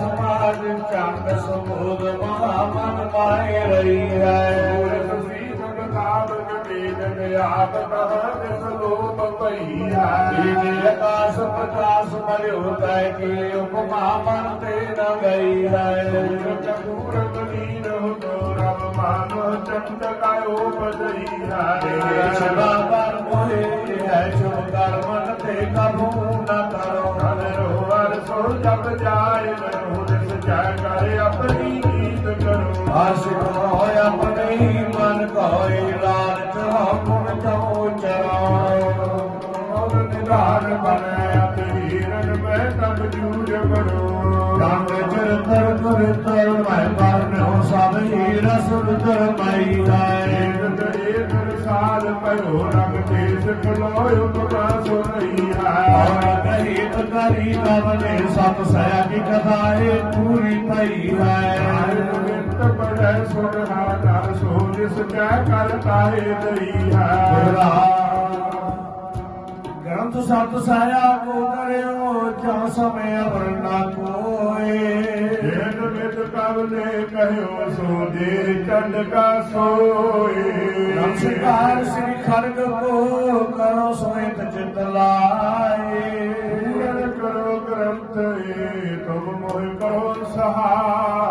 I'm ਮਨ ਰਹੀ ਹੈ ਆਪ ਕਹ ਜਿਸ ਲੋਭ ਪਈ ਹੈ ਜੀਵੇ ਆਕਾਸ ਪ੍ਰਕਾਸ਼ ਮਰਿਓ ਤੈ ਕੀ ਉਪਮਾ ਮਨ ਤੇ ਨ ਗਈ ਹੈ ਚਕੂਰ ਬਲੀਨ ਹੋ ਤੋ ਰਬ ਮਾਨੋ ਚੰਦ ਕਾਇਓ ਬਦਈ ਹੈ ਸਦਾ ਪਰ ਮੋਹਿ ਹੈ ਜੋ ਕਰਮ ਤੇ ਕਬੂ ਨ ਕਰੋ ਕਲ ਰੋਵਰ ਸੋ ਜਪ ਜਾਏ ਮਨੋ ਦਿਸ ਜੈ। ਕਰ ਆਪਣੀ ਆਸ਼ਿਕ ਹੋਇ ਆਪਣੇ ਮਨ ਕੋਇ ਲਾਲਚ ਹੋ ਗੁਣ ਚਰਾਉ ਮੋਦ ਨਿਧਾਨ ਬਣੈ ਅਤਹੀਰਨ ਮੈਂ ਤਬ ਜੂਝ ਕਰੋ ਰੰਗ ਚਿਰਤਰ ਤੁਰਤਰ ਮੈਂ ਮਰਨ ਹੋ ਸਭ ਹੀ ਰਸੁਲ ਦਰ ਮਈ ਹੈ ਏਕ ਸਾਲ ਪਰੋ ਰੰਗ ਤੇਜ ਖਲੋਇ ਉਪਮਾ ਸੁਨਈ ਹੈ ਔਰ ਕਰੀ ਕਵਨੇ ਸਤ ਸਹਿ ਕੀ ਕਥਾਏ ਪੂਰੀ ਪਈ ਹੈ ਪੜੈ ਸੁਨਹਾ ਕਰ ਸੋ ਜਿਸ ਕੈ ਕਰ ਤਾਏ ਦਈ ਹੈ ਗ੍ਰੰਥ ਸਤ ਸਾਇਆ ਕੋ ਕਰਿਓ ਜਾਂ ਸਮੇ ਅਵਰ ਨਾ ਕੋਏ। ਜੇਨ ਮਿਤ ਕਵਲੇ ਕਹਿਓ ਸੋ ਦੇ ਚੰਦ ਕਾ ਸੋਏ। ਨਮਸਕਾਰ ਸ੍ਰੀ ਖੜਗ ਕੋ ਕਰੋ ਸੋਇਤ ਚਿਤ ਲਾਏ। ਕਰੋ ਗ੍ਰੰਥ ਏ ਤੁਮ ਮੋਹਿ ਕਰੋ ਸਹਾਈ